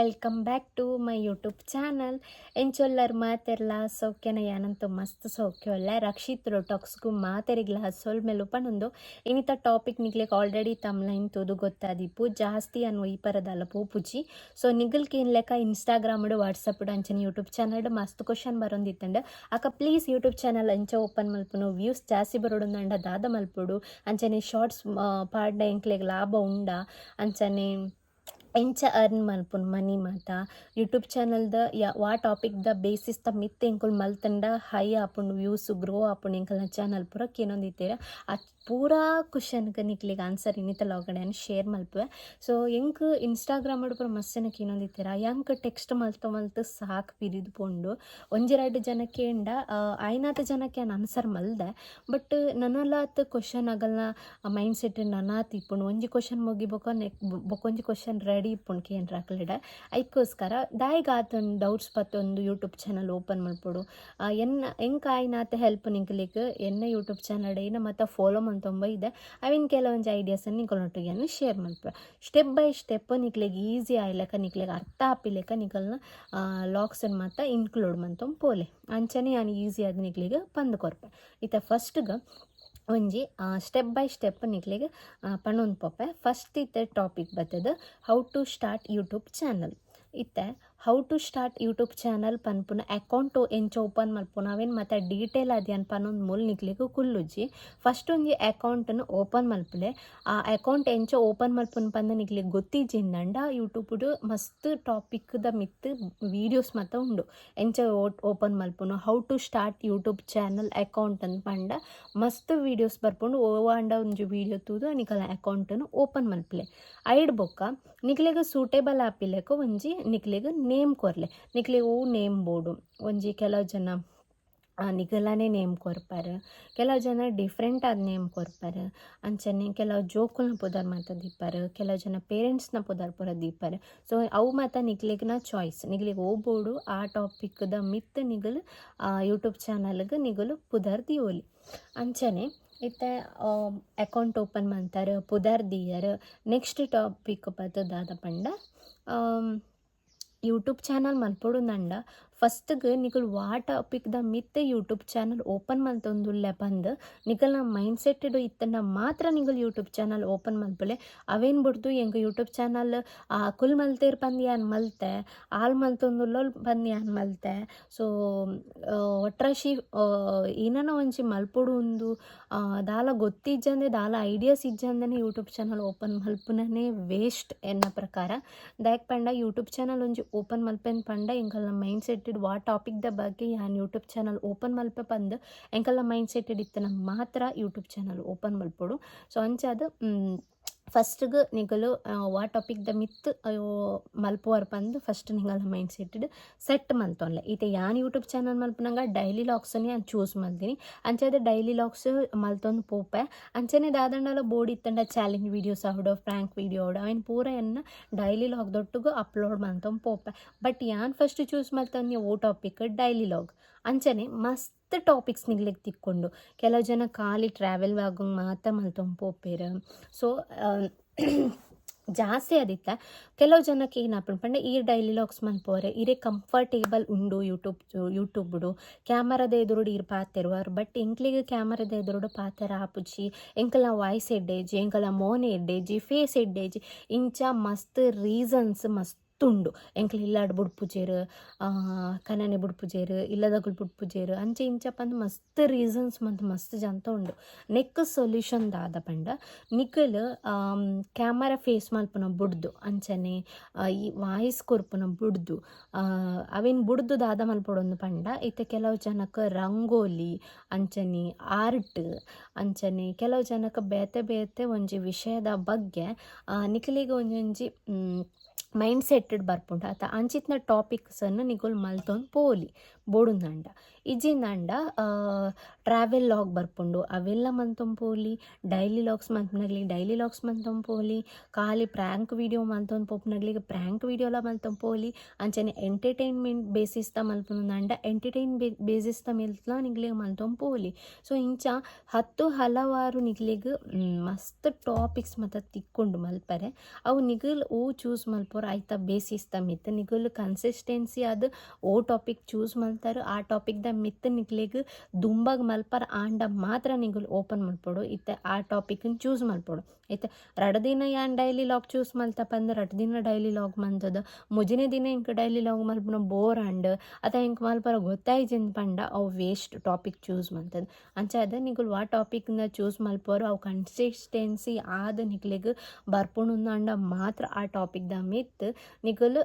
Welcome back to my YouTube channel ಎಂಚೊಲ್ಲರ್ ಮಾತೆರ್ಲ ಸೌಖ್ಯನ ಯಾನಂತೂ ಮಸ್ತ್ ಸೌಖ್ಯ ಅಲ್ಲ ರಕ್ಷಿತ್ ರೊಟಾಕ್ಸ್ಗೂ ಮಾತೆರಿಗ್ಲ ಸೊಲ್ ಮೇಲೆ ಉಪನೊಂದು ಇನ್ನಿತ ಟಾಪಿಕ್ ನಿಗ್ಲಿಕ್ಕೆ ಆಲ್ರೆಡಿ ತಮ್ಲೈನ್ ತೋದು ಗೊತ್ತಾದಿಪ್ಪು ಜಾಸ್ತಿ ಅನ್ನೋ ಈ ಪರದಲ್ಲ ಪೂಪುಜಿ ಸೊ ನಿಗಲ್ಗೆ ಏನು ಲೆಕ್ಕ ಇನ್ಸ್ಟಾಗ್ರಾಮ್ಡು ವಾಟ್ಸಪ್ಡು ಅಂಚನೆ ಯೂಟ್ಯೂಬ್ ಚಾನಲ್ ಮಸ್ತ್ ಕ್ವಶನ್ ಬರೋಂದಿತ್ತಂಡ ಅಕ್ಕ ಪ್ಲೀಸ್ ಯೂಟ್ಯೂಬ್ ಚಾನಲ್ ಅಂಚ ಓಪನ್ ಮಲ್ಪುನು ವ್ಯೂಸ್ ಜಾಸ್ತಿ ಬರೋಡು ದಾದ ಮಲ್ಪುಡು ಅಂಚನೆ ಶಾರ್ಟ್ಸ್ ಪಾಡ್ಡ ಎಂಕ್ಲೆಗ್ ಲಾಭ ಉಂಡ ಅಂಚನೆ ಎಂಚ ಅರ್ನ್ ಮಲ್ಪುನ್ ಮನಿ ಮಾತ. ಯೂಟ್ಯೂಬ್ ಚಾನಲ್ದ ಯಾ, ವಾ ಟಾಪಿಕ್ ದ ಬೇಸಿಸ್ ದ ಮಿತ್ ಎಂಕುಲ್ ಮಲ್ತಂಡ ಹೈ ಆಪುಂಡು ವ್ಯೂಸ್, ಗ್ರೋ ಆಪುಂಡು ಎಂಕಲ್ನ ಚಾನಲ್ ಪೂರ ಕೇನೊಂದಿತ್ತೀರ ಆ ಪೂರಾ ಕ್ವಶನ್ಗೆ ನಿಕ್ಲಿಗೆ ಆನ್ಸರ್ ಇನ್ನಿತ ಅನ್ ಶೇರ್ ಮಲ್ಪುವೆ. ಸೊ, ಎಂಕ್ ಇನ್ಸ್ಟಾಗ್ರಾಮ್ ಪೂರ ಮಸ್ಸನ ಕೇನೊಂದಿತ್ತೀರ ಯಂಕ್ ಟೆಕ್ಸ್ಟ್ ಮಲ್ತ ಮಲ್ತ ಸಾಕು ಬಿರಿದು ಪೋಂಡು. ಒಂಜೆರಡು ಜನಕ್ಕೆ ಇಂಡ ಐನಾತ ಜನಕ್ಕೆ ನಾನು ಆನ್ಸರ್ ಮಲ್ದೆ. ಬಟ್ ನನ್ನಲ್ಲಾತ್ ಕ್ವಶನ್ ಆಗಲ್ನ ಮೈಂಡ್ ಸೆಟ್ ನನಾತ್ ಇಪ್ಪುಂಡು. ಒಂಜಿ ಕ್ವಶನ್ ಮುಗಿಬೇಕು ನೆಕ್ ಬೊಕೊಂಜಿ ಕ್ವಶನ್ ರೆಡಿ ಇಪ್ಪುಂಡು ಏನು ರಾಕ್ಲಿಡ ಐಕ್ಕೋಸ್ಕರ ದಾಯಿಗೆ ಆತೊಂದು ಡೌಟ್ಸ್ ಪತ್ತೊಂದು ಯೂಟ್ಯೂಬ್ ಚಾನಲ್ ಓಪನ್ ಮಾಡ್ಬೋದು ಎನ್ನ ಹೆಂಗ್ ಕಾಯಿನಾತ ಹೆಲ್ಪ್ ನಿಂಕ್ಲಿಕ್ ಎನ್ನ ಯೂಟ್ಯೂಬ್ ಚಾನಲ್ ಡೈನ ಮತ್ತು ಫಾಲೋ ಮಂತೊಂಬ ಇದೆ. ಅವಿನ ಕೆಲವೊಂದು ಐಡಿಯಾಸನ್ನು ನಿಂಕೊಳೊಟ್ಟಿಗೆ ಶೇರ್ ಮಾಡ್ಬೋದು ಸ್ಟೆಪ್ ಬೈ ಸ್ಟೆಪ್ ನಿಕ್ಲಿಗೆ ಈಸಿ ಆಯ್ಲಕ್ಕ ನಿಕ್ಲಿಗೆ, ಅರ್ಥ ಆಪಿಲೆಕ ನಿಕಲ್ನ ಲಾಕ್ಸನ್ನು ಮಾತ ಇನ್ಕ್ಲೂಡ್ ಮಂತೊಂದು ಪೋಲೆ. ಅಂಚನೆ ನಾನು ಈಸಿ ಆದ ನಿಕ್ಲಿಗೆ ಪಂದು ಕೊರ್ಪೆ ಇತ್ತ ಫಸ್ಟ್ಗೆ ಒಂಜಿ ಸ್ಟೆಪ್ ಬೈ ಸ್ಟೆಪ್ ನಿಕ್ಲಿಗೆ ಪಣೊಂದು ಪೊಪ್ಪೆ. ಫಸ್ಟ್ ಇತ್ತೆ ಟಾಪಿಕ್ ಬತ್ತದ how to start YouTube channel ಇತ್ತೆ how to start YouTube channel ಪನ್ಪುನ ಅಕೌಂಟ್ ಎಂಚ ಓಪನ್ ಮಲ್ಪುನ ಅವೇನು ಮತ್ತೆ ಡೀಟೇಲ್ ಅದ್ಯಾನ್ ಪನ್ನೊಂದು ಮುಲ್ ನಿಕ್ಲಿಗೆ ಕುಲ್ಲುಜ್ಜಿ. ಫಸ್ಟ್ ಒಂದು ಅಕೌಂಟನ್ನು ಓಪನ್ ಮಲ್ಪಲೆ. ಆ ಅಕೌಂಟ್ ಎಂಚ ಓಪನ್ ಮಲ್ಪುನ ಪಂದ ನಿಕ್ಲಿಗೆ ಗೊತ್ತಿಜ್ಜಿಂದಂಡ ಯೂಟ್ಯೂಬ್ಡು ಮಸ್ತ್ ಟಾಪಿಕ್ದ ಮಿತ್ ವೀಡಿಯೋಸ್ ಮತ್ತೆ ಉಂಡು. ಎಂಚ open ಮಲ್ಪುನು. How to start YouTube channel account ಅಂತ ಪಂಡ ಮಸ್ತ್ ವೀಡಿಯೋಸ್ ಬರ್ಪುಂಡು. ಓವಾಂಡ ಒಂಜಿ ವೀಡಿಯೋ ತೂದು ನಿಕಲ ಅಕೌಂಟನ್ನು ಓಪನ್ ಮಲ್ಪಲೆ. ಐಡ್ ಬೊಕ್ಕ ನಿಕ್ಲೆಗ್ ಸೂಟೇಬಲ್ ಆಪಿಲೆಕ ಒಂಜಿ ನಿಕ್ಲೆಗ್ ನೇಮ್ ಕೊರ್ಲೆ. ಓ ನೇಮ್ ಬೋಡು. ಒಂಜಿ ಕೆಲವು ಜನ ನಿಗಲನೇ ನೇಮ್ ಕೊರ್ಪಾರ. ಕೆಲವು ಜನ ಡಿಫ್ರೆಂಟ್ ಆದ ನೇಮ್ ಕೊರ್ಪಾರ. ಅಂಚನೆ ಕೆಲವು ಜೋಕುಲ್ನ ಪುದರ್ ಮಾತ ದೀಪಾರ. ಕೆಲವು ಜನ ಪೇರೆಂಟ್ಸ್ನ ಪುದರ್ ಪುರ ದೀಪಾರ. ಸೊ, ಅವು ಮಾತ ನಿಗ್ಲಿಗ್ನ ಚಾಯ್ಸ್. ನಿಗ್ಲಿಗೆ ಹೋಗ್ಬೋಡು ಆ ಟಾಪಿಕ್ದ ಮಿತ್ ನಿಗಲು ಯೂಟ್ಯೂಬ್ ಚಾನಲ್ಗೆ ನಿಗಲು ಪುದರ್ ದಿಯೋಲಿ. ಅಂಚನೆ ಇತ್ತೆ ಅಕೌಂಟ್ ಓಪನ್ ಮಾಡ್ತಾರೆ ಪುದರ್ ದಿಯರ್. ನೆಕ್ಸ್ಟ್ ಟಾಪಿಕ್ ಬರ್ತದಾದ ಪಂಡ ಯೂಟ್ಯೂಬ್ ಚಾನಲ್ ಮಲ್ಪೊಡುಂದಂಡ ಫಸ್ಟ್ಗೆ ನಿಕಲ್ ವಾ ಟಾಪಿಕ್ದ ಮಿತ್ತೆ ಯೂಟ್ಯೂಬ್ ಚಾನಲ್ ಓಪನ್ ಮಲ್ತೊಂದುಲ್ಲೆ ಬಂದು ನಿಕಲ್ನ ಮೈಂಡ್ ಸೆಟ್ಟೆಡು ಇತ್ತನ್ನ ಮಾತ್ರ ನಿಗಲ್ ಯೂಟ್ಯೂಬ್ ಚಾನಲ್ ಓಪನ್ ಮಲ್ಪಲೆ ಅವೇನು ಬಿಡ್ದು ಎಂಗ ಯೂಟ್ಯೂಬ್ ಚಾನಲ್ ಕುಲ್ ಮಲ್ತೇರ್ ಬಂದು ಯಾನ್ ಮಲ್ತೆ ಆಲ್ ಮಲ್ತೊಂದುಲ್ಲೊಲ್ ಬಂದು ಯಾನ್ ಮಲ್ತೆ. ಸೊ ಒಟ್ರಾಶಿ ಏನನ ಒಂಚಿ ಮಲ್ಪುಡು ಆ, ದಾಲ ಗೊತ್ತಿಜ್ಜಂದೆ ದಾಲ ಐಡಿಯಾಸ್ ಇಜ್ಜಂದನೆ ಯೂಟ್ಯೂಬ್ ಚಾನಲ್ ಓಪನ್ ಮಲ್ಪುನೇ ವೇಸ್ಟ್ ಎನ್ನ ಪ್ರಕಾರ. ದಾಯಕ್ ಪಂಡ ಯೂಟ್ಯೂಬ್ ಚಾನಲ್ ಒಂಜಿ ಓಪನ್ ಮಲ್ಪೆನ್ ಪಂಡ ಎಂಕಲ್ನ ಮೈಂಡ್ ಸೆಟ್ಟೆಡ್ ವಾ ಟಾಪಿಕ್ದ ಬಗ್ಗೆ ಯಾನ್ ಯೂಟ್ಯೂಬ್ ಚಾನಲ್ ಓಪನ್ ಮಲ್ಪ ಬಂದು ಎಂಕಲ್ಲ ಮೈಂಡ್ ಸೆಟ್ಟೆಡ್ ನಮ್ಮ ಮಾತ್ರ ಯೂಟ್ಯೂಬ್ ಚಾನಲ್ ಓಪನ್ ಮಲ್ಪೊಡು. ಸೊ ಅಂಚಾದ ಫಸ್ಟ್ಗೆ ನಿಗಲು ವಾ ಟಾಪಿಕ್ ಟಾಪಿಕ್ದ ಮಿತ್ ಮಲ್ಪುವರ್ ಪಂದ್ ಫಸ್ಟ್ ನಿಂಗಲ ಮೈಂಡ್ ಸೆಟ್ಟೆಡ್ ಸೆಟ್ ಮಲ್ತೊನ್ಲೆ ಈತ ಯಾನ್ ಯೂಟ್ಯೂಬ್ ಚಾನಲ್ ಮಲ್ಪನಂಗ ಡೈಲಿ ಲಾಕ್ಸನ್ನೇ ನಾನು ಚೂಸ್ ಮಲ್ತೀನಿ ಅಂಚೆದ ಡೈಲಿ ಲಾಕ್ಸ್ ಮಲ್ತೊಂದು ಪೋಪೆ. ಅಂಚನೆ ದಾದಂಡಲ ಬೋರ್ಡ್ ಇತ್ತಂಡ ಚಾಲೆಂಜ್ ವೀಡಿಯೋಸ್ ಆಡೋ ಫ್ರ್ಯಾಂಕ್ ವೀಡಿಯೋ ಆವಡು ಅವನ್ ಪೂರ ಎನ್ನ ಡೈಲಿ ಲಾಗ್ ದೊಟ್ಟುಗು ಅಪ್ಲೋಡ್ ಮಲ್ತೊಂದು ಪೋಪೆ. ಬಟ್ ಯಾನ್ ಫಸ್ಟ್ ಚೂಸ್ ಮಲ್ತಂದು ಓ ಟಾಪಿಕ್ ಡೈಲಿ ಲಾಗ್ ಅಂಚನೆ ಮಸ್ತ್ ಟಾಪಿಕ್ಸ್ ನಿಗ್ಲಿಕ್ಕೆ ತಿಕ್ಕೊಂಡು. ಕೆಲವು ಜನ ಖಾಲಿ ಟ್ರಾವೆಲ್ ಆಗಂಗೆ ಮಾತ್ರ ಮಲ್ತೊಂಪೋಪೇರ ಸೊ ಜಾಸ್ತಿ ಅದಿತ್ತ ಕೆಲವು ಜನಕ್ಕೆ ಏನು ಪಂಡ ಈ ಡೈಲಿ ಲಾಕ್ಸ್ ಮಲ್ಪೋರೆ ಇರೇ ಕಂಫರ್ಟೇಬಲ್ ಉಂಡು ಯೂಟ್ಯೂಬ್ ಯೂಟ್ಯೂಬ್ಡು ಕ್ಯಾಮರಾದ ಎದುರುಡು ಇರು ಪಾತೆರುವರು ಬಟ್ ಎಂಕ್ಲಿಗೆ ಕ್ಯಾಮರಾದ ಎದುರುಡು ಪಾತೆರ ಆಪುಜಿ ಎಂಕಲ ವಾಯ್ಸ್ ಎಡ್ಡೇಜಿ, ಎಂಕಲ ಮೋನ್ ಎಡ್ಡೇಜಿ, ಫೇಸ್ ಎಡ್ಡೇಜಿ, ಇಂಚ ಮಸ್ತ್ ರೀಸನ್ಸ್ ಮಸ್ತ್ ಉಂಡು ಎಂಕ್ಲ ಇಲ್ಲಾಡ್ ಪೂಜೆರ್ ಕನನೆ ಬುಡ್ಪುಜೇರು ಇಲ್ಲದಗುಲ್ ಬುಡ್ಪುಜೇರು ಅಂಚೆ ಇಂಚ ಮಸ್ತ್ ರೀಸನ್ಸ್ ಮಂತ್ ಮಸ್ತ್ ಜಂತ ಉಂಡು. ನೆಕ್ ಸೊಲ್ಯೂಷನ್ ದಾದ ಪಂಡ, ನಿಕಲ್ ಕ್ಯಾಮರಾ ಫೇಸ್ ಮಲ್ಪುನ ಬುಡ್ದು, ಅಂಚನೆ ಈ ವಾಯ್ಸ್ ಕೊರ್ಪುನ ಬುಡ್ದು ಅವೇನು ಬುಡ್ದು ದಾದ ಮಲ್ಪಡೊಂದು ಪಂಡ, ಇತ್ತೆ ಕೆಲವು ಜನಕ್ಕೆ ರಂಗೋಲಿ, ಅಂಚನೆ ಆರ್ಟ್, ಅಂಚನೆ ಕೆಲವು ಜನಕ್ಕೆ ಬೇತೆ ಬೇತೆ ಒಂಜಿ ವಿಷಯದ ಬಗ್ಗೆ ನಿಖಿಲಿಗೆ ಒಂಜೊಂಜಿ ಮೈಂಡ್ ಸೆಟ್ಟಡ್ ಬರ್ಪುಂಡು ಆತ ಅಂಚಿತ್ನ ಟಾಪಿಕ್ಸನ್ನು ನಿಗೋಲ್ ಮಲ್ತೊಂದು ಪೋಲಿ ಬೋಡುಂದಂಡ ನಂಡ ಟ್ರಾವೆಲ್ ಲಾಗ್ ಬರ್ಪುಂಡು. ಅವೆಲ್ಲ ಮಂತೊಂಪೋಲಿ ಡೈಲಿ ಲಾಗ್ಸ್ ಮಂತ್ನಾಗ್ಲಿ ಡೈಲಿ ಲಾಗ್ಸ್ ಮಂತೊಂಪೋಲಿ ಖಾಲಿ ಪ್ರ್ಯಾಂಕ್ ವಿಡಿಯೋ ಮಂತೊಂದು ಪೋಪ್ನಾಗ್ಲಿ ಪ್ರ್ಯಾಂಕ್ ವಿಡಿಯೋಲ ಮಲ್ತೊಂಪೋಲಿ ಅಂಚನೆ ಎಂಟರ್ಟೈನ್ಮೆಂಟ್ ಬೇಸಿಸ್ತ ನಂಡ ಎಂಟರ್ಟೈನ್ ತ ಬೇಸಿಸ್ತ ನಿಗ್ಲಿ ಮಲ್ತೊಂದು ಪೋಲಿ. ಸೊ, ಇಂಚ ಹತ್ತು ಹಲವಾರು ನಿಗ್ಲಿಗೆ ಮಸ್ತ್ ಟಾಪಿಕ್ಸ್ ಮತ್ತು ತಿಕ್ಕೊಂಡು ಮಲ್ಪರೆ. ಅವು ನಿಗಲ್ ಓ ಚೂಸ್ ಮಲ್ಪೋರು ಆಯ್ತಾ ಬೇಸಿಸ್ತ ಮಿತ್ ನಿಗಲು ಕನ್ಸಿಸ್ಟೆನ್ಸಿ ಅದು ಓ ಟಾಪಿಕ್ ಚೂಸ್ ಮಾಡ್ತಾರೋ. ಆ ಟಾಪಿಕ್ದ ಮಿತ್ ನಿಗ್ಲಿಗೆ ದುಂಬಾಗ ಮಲ್ಪರ್ ಆಂಡ ಮಾತ್ರ ನಿಗಲು ಓಪನ್ ಮಾಡ್ಬೋಡು ಇತ್ತ ಆ ಟಾಪಿಕ್ನ ಚೂಸ್ ಮಾಡ್ಬೋಡು ಐತೆ ರಡ ದಿನ ಯಾನ್ ಡೈಲಿ ಲಾಗ್ ಚೂಸ್ ಮಲ್ತಪ್ಪ ಅಂದ್ರೆ ರಡ್ ದಿನ ಡೈಲಿ ಲಾಗ್ ಮಂತದ. ಮುಜಿನ ದಿನ ಇಂಕ ಡೈಲಿ ಲಾಗ್ ಮಲ್ಪನ ಬೋರ್ ಅಂಡ್ ಅತ ಇಂಕ ಮಲ್ಪರ ಗೊತ್ತಾಯ್ಜಿಂದ ಪಂಡ ಅವು ವೇಸ್ಟ್ ಟಾಪಿಕ್ ಚೂಸ್ ಮಂತದ. ಅಂಚ ಅದ ನಿಗುಲ್ ವಾ ಟಾಪಿಕ್ನ ಚೂಸ್ ಮಲ್ಪೋರು. ಅವು ಕನ್ಸಿಸ್ಟೆನ್ಸಿ ಆದ ನಿಗ್ಲಿಗೆ ಬರ್ಪುಣ ಅಂಡ ಮಾತ್ರ ಆ ಟಾಪಿಕ್ದ ಮಿತ್ ನಿಗುಲ್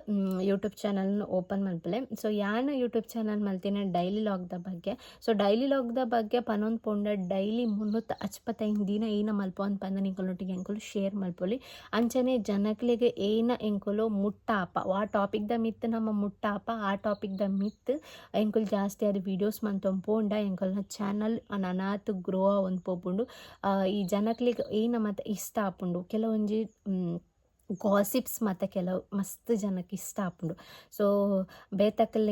ಯೂಟ್ಯೂಬ್ ಚಾನಲ್ನ ಓಪನ್ ಮಲ್ಪಲೆ ಸೊ ಯಾನ ಯೂಟ್ಯೂಬ್ ಚಾನಲ್ ಮಲ್ತಿನ ಡೈಲಿ ಲಾಗ್ದ ಬಗ್ಗೆ. ಸೊ ಡೈಲಿ ಲಾಗ್ದ ಬಗ್ಗೆ ಪನೊಂದು ಪೊಂಡ ಡೈಲಿ ಮುನ್ನೂತ್ತ ಹಚ್ಪತ್ತೈದು ದಿನ ಏನ ಮಲ್ಪ ಅಂತ ಪಂದ ನಿಂಕೊಳೊಟ್ಟಿಗೆ ಎಂಕುಲು ಶೇರ್ ಮಲ್ಪೊಲಿ ಅಂಚನೆ ಜನಗಳಿಗೆ ಏನ ಎಂಕುಲು ಮುಟ್ಟಾಪ. ಆ ಟಾಪಿಕ್ದ ಮಿತ್ ನಮ್ಮ ಮುಟ್ಟಾಪ. ಆ ಟಾಪಿಕ್ದ ಮಿತ್ ಎಂಕುಲು ಜಾಸ್ತಿ ಅದು ವೀಡಿಯೋಸ್ ಮಂತೊಂದು ಪೋಂಡ ಎಂಕುಲ್ನ ಚಾನಲ್ ನನಾತ್ ಗ್ರೋ ಒಂದು ಪೋಪುಂಡು. ಈ ಜನಕ್ಲಿಗೆ ಏನ ಮತ್ತು ಇಷ್ಟ ಆಪುಂಡು? ಕೆಲವೊಂಜಿ ಗಾಸಿಪ್ಸ್ ಮತ್ತು ಕೆಲವು, ಮಸ್ತ್ ಜನಕ್ಕೆ ಇಷ್ಟ ಆಪುಂಡು ಸೊ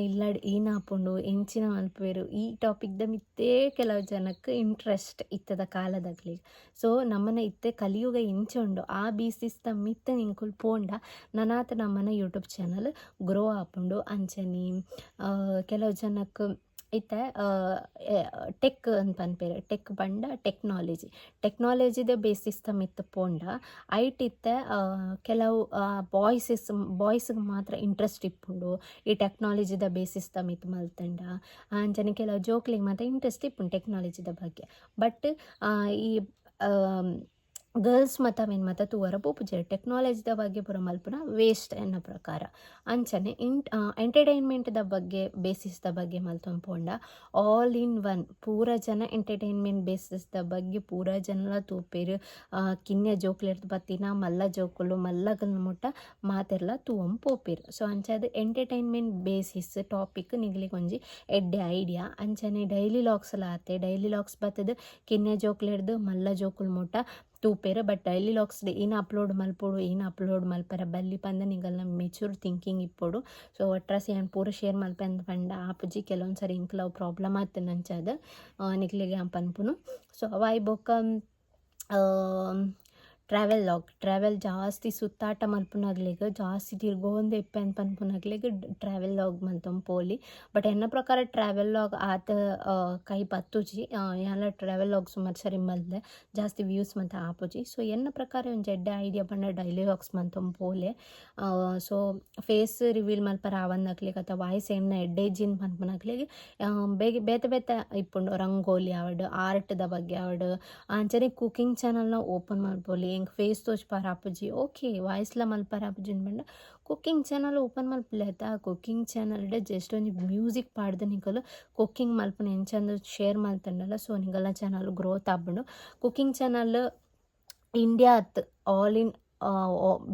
ಇಲ್ಲಾಡ್ ಏನ್ ಆಪುಂಡು ಎಂಚಿನ ಮಲ್ಪೇರು ಈ ಟಾಪಿಕ್ದ ಮಿತ್ತೇ ಕೆಲವು ಜನಕ್ಕೆ ಇಂಟ್ರೆಸ್ಟ್ ಇತ್ತದ ಕಾಲದಾಗ್ಲಿ. ಸೊ ನಮ್ಮನ ಇತ್ತೆ ಕಲಿಯುಗ ಎಂಚ ಉಂಡು. ಆ ಬೀಸಿಸ್ತ ಮಿತ್ತ ನಿಂಕುಲ್ ಪೋಂಡ, ನನಾತ ನಮ್ಮನ ಯೂಟ್ಯೂಬ್ ಚಾನಲ್ ಗ್ರೋ ಆಪುಂಡು ಅಂಚನಿ ಕೆಲವು ಜನಕ್ಕೆ ಇತ್ತೆ ಟೆಕ್ ಅಂತ ಪನ್ಪೆರ್ ಟೆಕ್ ಬಂಡ ಟೆಕ್ನಾಲಜಿ. ಟೆಕ್ನಾಲಜಿದ ಬೇಸಿಸ್ ತಮಿತ್ ಪೋಂಡ ಐಟ್ ಇತ್ತೆ ಕೆಲವು ಬಾಯ್ಸಸ್ ಬಾಯ್ಸ್ಗೆ ಮಾತ್ರ ಇಂಟ್ರೆಸ್ಟ್ ಇಪ್ಪುಂಡು. ಈ ಟೆಕ್ನಾಲಜಿದ ಬೇಸಿಸ್ ಮಿತ್ ಮಲ್ತಂಡ. ಅಂಜನೆ ಕೆಲವು ಜೋಕ್ಲಿಗೆ ಮಾತ್ರ ಇಂಟ್ರೆಸ್ಟ್ ಇಪ್ಪುಂಡು ಟೆಕ್ನಾಲಜಿದ ಬಗ್ಗೆ. ಬಟ್ ಈ ಗರ್ಲ್ಸ್ ಮತ ಮೀನ್ ಮತ ತೂವರ ಪೋಪುಜೆರ್ ಟೆಕ್ನಾಲಜಿದ ಬಗ್ಗೆ ಪೂರ ಮಲ್ಪುನ ವೇಸ್ಟ್ ಎನ್ನ ಪ್ರಕಾರ. ಅಂಚನೆ ಇಂಟ್ ಎಂಟರ್ಟೈನ್ಮೆಂಟ್ದ ಬಗ್ಗೆ ಬೇಸಿಸ್ದ ಬಗ್ಗೆ ಮಲ್ತೊಂಪೋಂಡ ಆಲ್ ಇನ್ ಒನ್ ಪೂರ ಜನ ಎಂಟರ್ಟೈನ್ಮೆಂಟ್ ಬೇಸಿಸ್ದ ಬಗ್ಗೆ ಪೂರ ಜನ ತೂಪೇರು ಕಿನ್ಯ ಜೋಕ್ಲೆರ್ದು ಬತ್ತಿನ, ಮಲ್ಲ ಜೋಕುಲು ಮಲ್ಲಗಲ್ ಮುಟ್ಟ ಮಾತೆರ್ಲ ತೂವಂ ಪೋಪೇರು ಸೊ ಅಂಚದ ಎಂಟರ್ಟೈನ್ಮೆಂಟ್ ಬೇಸಿಸ್ ಟಾಪಿಕ್ ನಿಗಲಿ ಕೊಂಜಿ ಎಡ್ಡೆ ಐಡಿಯಾ. ಅಂಚನೆ ಡೈಲಿ ಲಾಗ್ಸ್ ಆತೆ ಡೈಲಿ ಲಾಗ್ಸ್ ಬತ್ತದ ಕಿನ್ಯ ಜೋಕ್ಲೆರ್ದು ಮಲ್ಲ ಜೋಕುಲ್ ಮುಟ್ಟ ತೂಪೆರ್ ಬಟ್ ಡೈಲಿ ಲಾಗ್ಸ್ ಏನು ಅಪ್ಲೋಡ್ ಮಲ್ಪೋಡು, ಏನು ಅಪ್ಲೋಡ್ ಮಲ್ಪರ, ಬಲ್ಲಿ ಪಂದ ನಿಗಲ್ನ ಮೆಚೂರ್ ಥಿಂಕಿಂಗ್ ಇಪ್ಪೊಡು. ಸೊ ಒಟ್ರಾಸಿ ಏನು ಪೂರ ಶೇರ್ ಮಲ್ಪೆ ಅಂತ ಪಂಡ, ಆಪುಜಿ ಕೆಲವೊಂದು ಸರಿ ಇಂಕ್ಲವ್ ಪ್ರಾಬ್ಲಮ್ ಆತು ನಂಚದ ನಿಕ್ಲಿಗೆ ಪನ್ಪುನು ಸೊ ಅವಾಯ್ ಬೊಕ್ಕ ಟ್ರಾವೆಲ್ ಲಾಗ್ ಟ್ರಾವೆಲ್ ಜಾಸ್ತಿ ಸುತ್ತಾಟ ಮಲ್ಪುನಗ್ಲಿಗ್ ಜಾಸ್ತಿ ತಿರ್ಗೋಂದು ಎಪ್ಪೆ ಅಂತ ಪನ್ಪುನಗ್ಲಿಗ್ ಟ್ರಾವೆಲ್ ಲಾಗ್ ಮಲ್ತೊಂದು ಪೋಲಿ. ಬಟ್ ಎನ್ನ ಪ್ರಕಾರ ಟ್ರಾವೆಲ್ ಲಾಗ್ ಆತ ಕೈ ಪತ್ತುಜಿ ಯಾನ್ಲ ಟ್ರಾವೆಲ್ ಲಾಗ್ ಸುಮಾರು ಸರಿ ಮಲ್ದೆ, ಜಾಸ್ತಿ ವ್ಯೂಸ್ ಮತ್ತೆ ಆಪುಜಿ. ಸೊ ಎನ್ನ ಪ್ರಕಾರ ಒಂದು ಎಡ್ಡೆ ಐಡಿಯಾ ಪಂಡ ಡೈಲಿ ಲಾಗ್ಸ್ ಮಂತೊಂದು ಪೋಲೆ ಸೊ ಫೇಸ್ ರಿವೀಲ್ ಮಲ್ಪರ ಆವಂದಾಗ್ಲಿಗ ಅಥವಾ ವಾಯ್ಸ್ ಎಣ್ಣ ಎಡ್ಡೆಜಿನ್ ಪನ್ಪುನಗ್ಲಿಗ್ ಬೇಗ, ಬೇತೆ ಬೇತೆ ಇಪ್ಪುಂಡು, ರಂಗೋಲಿ ಆವಡ್ ಆರ್ಟ್ದ ಬಗ್ಗೆ ಆವಡ್ ಅಂಚನೆ ಕುಕಿಂಗ್ ಚಾನಲ್ನ ಓಪನ್ ಮಲ್ಪೊಲಿ ಹೆಂಗೆ ಫೇಸ್ ತೋಜ್ಪಾರ ಆಪುಜಿ ಓಕೆ ವಾಯ್ಸ್ಲ ಮಲ್ಪಾರ ಆಪುಜಿ ಪಂಡ ಕುಕ್ಕಿಂಗ್ ಚಾನಲ್ ಓಪನ್ ಮಲ್ಪಲೆ ಆಯ್ತಾ ಕುಕ್ಕಿಂಗ್ ಚಾನಲ್ ಜಸ್ಟ್ ಒಂಜಿ ಮ್ಯೂಸಿಕ್ ಪಾಡ್ದು ನಿಕಲು ಕುಕ್ಕಿಂಗ್ ಮಲ್ಪನ ಎಂಚಂದ ಶೇರ್ ಮಲ್ತಂಡಲ್ಲ ಸೊ ನಿಗಲ ಚಾನಲ್ ಗ್ರೋತ್ ಆಪುಂಡು ಕುಕ್ಕಿಂಗ್ ಚಾನಲ್ ಇಂಡಿಯಾ ಅತ್ ಆಲ್ ಇನ್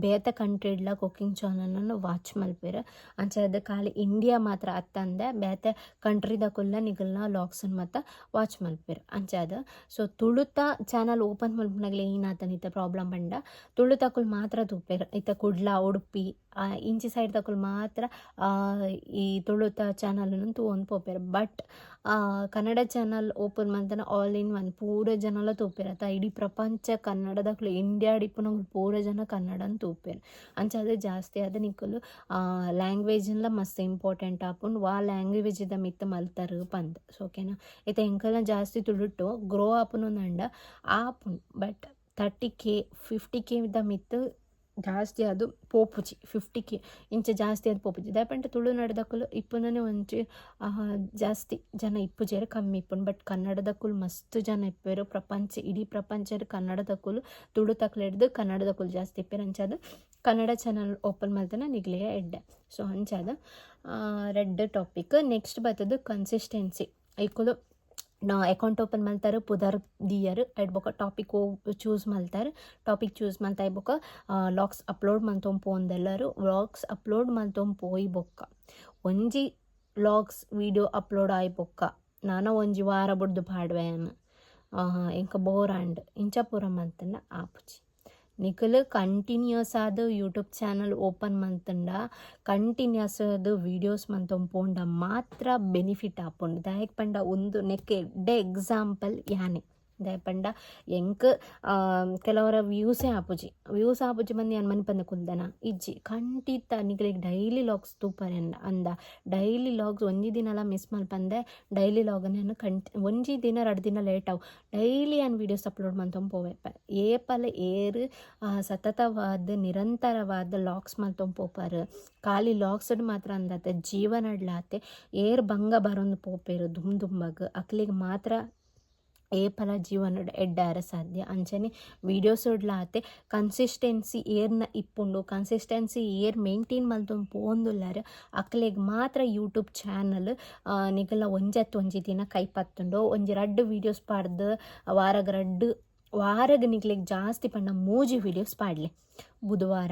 ಬೇತೆ ಕಂಟ್ರಿಡ್ಲ ಕುಕ್ಕಿಂಗ್ ಚಾನಲ್ನ ವಾಚ್ ಮಲ್ಪೆರ್. ಅದು ಖಾಲಿ ಇಂಡಿಯಾ ಮಾತ್ರ ಅತ್ತಂದೆ ಬೇತೆ ಕಂಟ್ರಿದ ಕುಲ್ಲ ನಿಗಲ್ನ ಲಾಗ್ಸನ್ ಮತ್ತ ವಾಚ್ ಮಲ್ಪೆರ್. ಅದು ಸೊ ತುಳುತ ಚಾನಲ್ ಓಪನ್ ಮಲ್ಪನಾಗ್ಲಿ ಏನಾತನ ಪ್ರಾಬ್ಲಮ್ ಪಂಡ ತುಳುತಕುಲ್ ಮಾತ್ರ ತೂಪೆರ್. ಇತ್ತ ಕುಡ್ಲ, ಉಡುಪಿ ಇಂಚಿ ಸೈಡ್ ತಕುಲ್ ಮಾತ್ರ ಈ ತುಳುತ ಚಾನಲ್ನ ತೂವೊಂದು ಪೋಪೆರ್. ಬಟ್ ಕನ್ನಡ ಚಾನಲ್ ಓಪನ್ ಮಂತನ ಆಲ್ ಇನ್ ಒನ್ ಪೂರ ಜನಲ ತೂಪೆರ್ ಇಡೀ ಪ್ರಪಂಚ ಕನ್ನಡದಕ್ಲು ಇಂಡಿಯಾ ಡಿಪ್ಪುನಗಳು ಪೂರ ಜನ ಕನ್ನಡನ ತೂಪೆರ್ ಅಂಚಾದ್ರೆ ಜಾಸ್ತಿ ಆದ್ ನಿಕುಲು ಲ್ಯಾಂಗ್ವೇಜ್ಲ ಮಸ್ತ್ ಇಂಪಾರ್ಟೆಂಟ್ ಆಪುಂಡು. ವಾ ಲ್ಯಾಂಗ್ವೇಜ್ ದ ಮಿತ್ತ ಮಲ್ತರ್ ಪಂದ್. ಸೊ ಓಕೆನಾ ಐತೆ ಎಂಕಲ್ಲ ಜಾಸ್ತಿ ತುಳುಟು ಗ್ರೋ ಆಪುನೊಂದಂಡ ಆಪುಂಡು. But thirty K fifty K the ಮಿತ್ ಜಾಸ್ತಿ ಅದು ಪೋಪುಜಿ ಫಿಫ್ಟಿ ಕೆ ಇಂಚ ಜಾಸ್ತಿ ಅದು ಪೋಪುಜಿ ದಾಯಪಂಡ ತುಳು ಇಪ್ಪುನೇ ಒಂಚಿ ಜಾಸ್ತಿ ಜನ ಇಪ್ಪುಜೆರ್ ಕಮ್ಮಿ ಇಪ್ಪುಂಡು ಬಟ್ ಕನ್ನಡದಕ್ಕೂ ಮಸ್ತ್ ಜನ ಇಪ್ಪೇರು. ಪ್ರಪಂಚ, ಇಡೀ ಪ್ರಪಂಚರು ಕನ್ನಡದಕ್ಕೂ ತುಳು ತಕ್ಲೆಡ್ದು ಕನ್ನಡದಕ್ಕೂ ಜಾಸ್ತಿ ಇಪ್ಪೆರು. ಅಂಚಾದ ಕನ್ನಡ ಚಾನಲ್ ಓಪನ್ ಮಾಡ್ತಾನೆ ನಿಗ್ಲೆಯ ಎಡ್ಡೆ. ಸೊ ಅಂಚಾದ ರೆಡ್ ಟಾಪಿಕ್ ನೆಕ್ಸ್ಟ್ ಬರ್ತದು ಕನ್ಸಿಸ್ಟೆನ್ಸಿ ಐಕುಲು ನಾ ಅಕೌಂಟ್ ಓಪನ್ ಮಲ್ತಾರೆ ಪುದರ್ ದಿಯರ್ ಐಟ್ ಬೊಕ ಟಾಪಿಕ್ ಚೂಸ್ ಮಲ್ತಾರೆ ಟಾಪಿಕ್ ಚೂಸ್ ಮಲ್ತ ಬೊಕ ಲಾಕ್ಸ್ ಅಪ್ಲೋಡ್ ಮಲ್ತೊಂದು ಪೋಂದೆಲ್ಲರು ವ್ಲಾಗ್ಸ್ ಅಪ್ಲೋಡ್ ಮಲ್ತೊಂದು ಬೊಕ್ಕ ಒಂಜಿ ವ್ಲಾಗ್ಸ್ ವೀಡಿಯೋ ಅಪ್ಲೋಡ್ ಆಯ್ಪೊಕ್ಕ ನಾನ ಒಂಜಿ ವಾರ ಬುಡ್ದು ಪಾಡ್ವೆಯನ್ ಎಂಕ ಬೋರಾಂಡ್ ಇಂಚ ಪೂರ ಮಂತನ್ನ ಆಪುಜಿ ನಿಕಲ್ ಕಂಟಿನ್ಯೂಸ್ ಆದ ಯೂಟ್ಯೂಬ್ ಚಾನಲ್ ಓಪನ್ ಮಂತಂಡ ಕಂಟಿನ್ಯೂಸ್ ಆದ ವೀಡಿಯೋಸ್ ಮಂತೊಂಪೋಂಡ ಮಾತ್ರ ಬೆನಿಫಿಟ್ ಆಪುಂಡು. ದಾಯಕ್ ಪಂಡ ಒಂದು ನೆಕ್ಕೆ, ಡೆ ಎಕ್ಸಾಂಪಲ್ ಯಾನೆ. ದಾಯಪಂಡ. ಎಂಕ್ ಕೆಲವರ ವ್ಯೂಸೇ ಆಪುಜಿ ವ್ಯೂಸ್ ಆಪುಜಿ ಬಂದು ಏನು ಮನಿ ಕುಂದನ? ಇಜ್ಜಿ, ಖಂಡಿತ ನಿಗಳಿಗೆ ಡೈಲಿ ಲಾಗ್ಸ್ ತೂಪರೆಂಡ ಅಂದ ಡೈಲಿ ಲಾಗ್ಸ್ ಒಂಜಿ ದಿನಲ ಮಿಸ್ ಮಲ್ಪಂದೆ ಡೈಲಿ ಲಾಗನ್ನ ಕಂಟ್, ಒಂಜಿ ದಿನ ಎರಡು ದಿನ ಲೇಟ್ ಆವು ಡೈಲಿ ಆನ್ ವೀಡಿಯೋಸ್ ಅಪ್ಲೋಡ್ ಮಂತೊಂದು ಪೋವೆಪ್ಪ. ಏಪಲ ಏರ್ ಸತತವಾದ, ನಿರಂತರವಾದ ಲಾಗ್ಸ್ ಮಲ್ತೊಂದು ಪೋಪಾರು. ಖಾಲಿ ಲಾಗ್ಸ್ ಮಾತ್ರ ಅಂದತ್ತೆ ಜೀವನಡ್ಲಾತೆ ಏರ್ ಭಂಗ ಬರೊಂದು ಪೋಪೇರು ದುಮ್ ದುಂಬಗ್ ಅಕ್ಲಿಗೆ ಮಾತ್ರ ಏಪಲ ಜೀವನ ಎಡ್ಡಾರ ಸಾಧ್ಯ. ಅಂಚನೆ ವಿಡಿಯೋಸ್ ಉಡ್ಲಾತೆ ಕನ್ಸಿಸ್ಟೆನ್ಸಿ ಏರ್ನ ಇಪ್ಪುಂಡು. ಕನ್ಸಿಸ್ಟೆನ್ಸಿ ಏರ್ ಮೇಂಟೈನ್ ಮಲ್ತೊಂದು ಪೋಂದುಲ್ಲಾರ ಅಕ್ಲೆಗ್ ಮಾತ್ರ ಯೂಟ್ಯೂಬ್ ಚಾನಲ್ ನಿಗಲ ಒಂಜತ್ ಒಂಜಿ ದಿನ ಕೈಪತ್ತುಂಡು. ಒಂಜಿ ರಡ್ಡು ವೀಡಿಯೋಸ್ ಪಾಡ್ದು, ವಾರಗ ರಡ್ಡು, ವಾರಗ ನಿಗ್ಲೆಗ್ ಜಾಸ್ತಿ ಪಂಡ ಮೂಜಿ ವೀಡಿಯೋಸ್ ಪಾಡ್ಲೆ. ಬುಧವಾರ.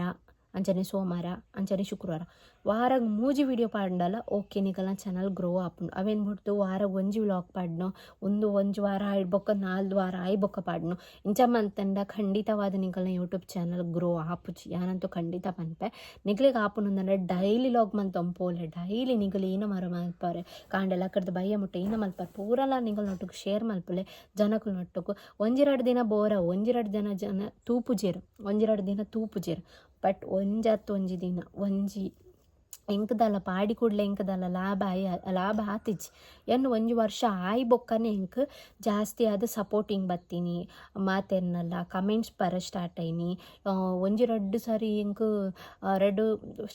ಅಂಚನೆ ಸೋಮವಾರ ಅಂಚನೆ ಶುಕ್ರವಾರ. ವಾರಗ್ ಮೂಜಿ ವಿಡಿಯೋ ಪಾಡ್ಂಡಲ ಓಕೆ ನಿಗಲ್ಲ ಚಾನಲ್ ಗ್ರೋ ಆಪುಂಡು. ಅವೇನು ಬಿಡ್ತು ವಾರಗ್ ಒಂಜಿ ವ್ಲಾಗ್ ಪಾಡ್ನು? ಒಂದು ಒಂಜಿ ವಾರ ಆಯ್ಬೊಕ್ಕ ನಾಲ್ದು ವಾರ ಆಯ್ಬೊಕ್ಕ ಪಾಡ್ನು? ಇಂಚ ಮಂತಂಡ ಖಂಡಿತವಾದ ನಿಕಲ್ನ ಯೂಟ್ಯೂಬ್ ಚಾನಲ್ ಗ್ರೋ ಆಪುಜಿ ಯಾನಂತೂ ಖಂಡಿತ ಪನ್ಪೆ. ನಿಕ್ಲಿಗೆ ಆಪುನಂದ್ರೆ ಡೈಲಿ ಲಾಗ್ ಮಂತೊಂಪೋಲೆ ಡೈಲಿ ನಿಗಲು ಇನ ಮರ ಮಲ್ಪಾರೆ. ಕಾಂಡೆಲ್ಲ ಕಡ್ದು ಬಯ್ಯ ಮುಟ್ಟೆ ಇನ ಮಲ್ಪಾರೆ. ಪೂರಲ್ಲ ನಿಗಲ್ ನೊಟ್ಟುಗು ಶೇರ್ ಮಲ್ಪಲೆ ಜನಕ್ಕೂ ನೊಟ್ಟುಗು. ಒಂಜಿರಡು ದಿನ ಬೋರ, ಒಂಜಿರಡು ಜನ ಜನ ತೂಪುಜೇರು ಒಂಜಿರಡು ದಿನ ತೂಪುಜೇರು ಬಟ್ ಒಂಜಾತ್ ಒಂಜಿ ದಿನ ಒಂಜಿ ಎಂಕದಲ್ಲ ಪಾಡಿ ಕೂಡಲೇ ಎಂಕದಲ್ಲ ಲಾಭ ಆಯ, ಲಾಭ ಆತಿಜಿ ಎನ್ನು ಒಂಜಿ ವರ್ಷ ಆಯ್ ಬೊಕ್ಕನೆ ಎಂಕ್ ಜಾಸ್ತಿ ಆದ ಸಪೋರ್ಟಿಂಗ್ ಬತ್ತೀನಿ. ಮಾತೆನ್ನಲ್ಲ ಕಮೆಂಟ್ಸ್ ಬರ ಸ್ಟಾರ್ಟ್ ಐನಿ ಒಂಜಿ ರಡ್ಡ್ ಸಾರಿ ಎಂಕ್ ರಡ್ಡ್